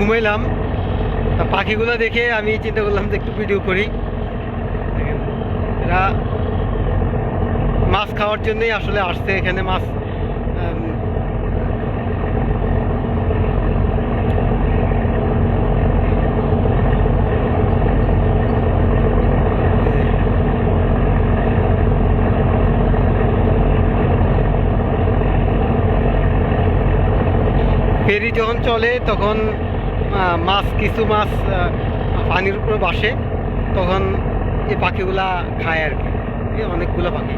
ঘুমাইলাম। তা পাখিগুলো দেখে আমি চিন্তা করলাম যে একটু ভিডিও করি। এরা মাছ খাওয়ার জন্যই আসলে আসছে এখানে মাছ আম, ফেরি যখন চলে, তখন মাছ, কিছু মাছ পানির উপরে বাসে, তখন এই পাখিগুলা খায় আর কি। অনেকগুলো পাখি।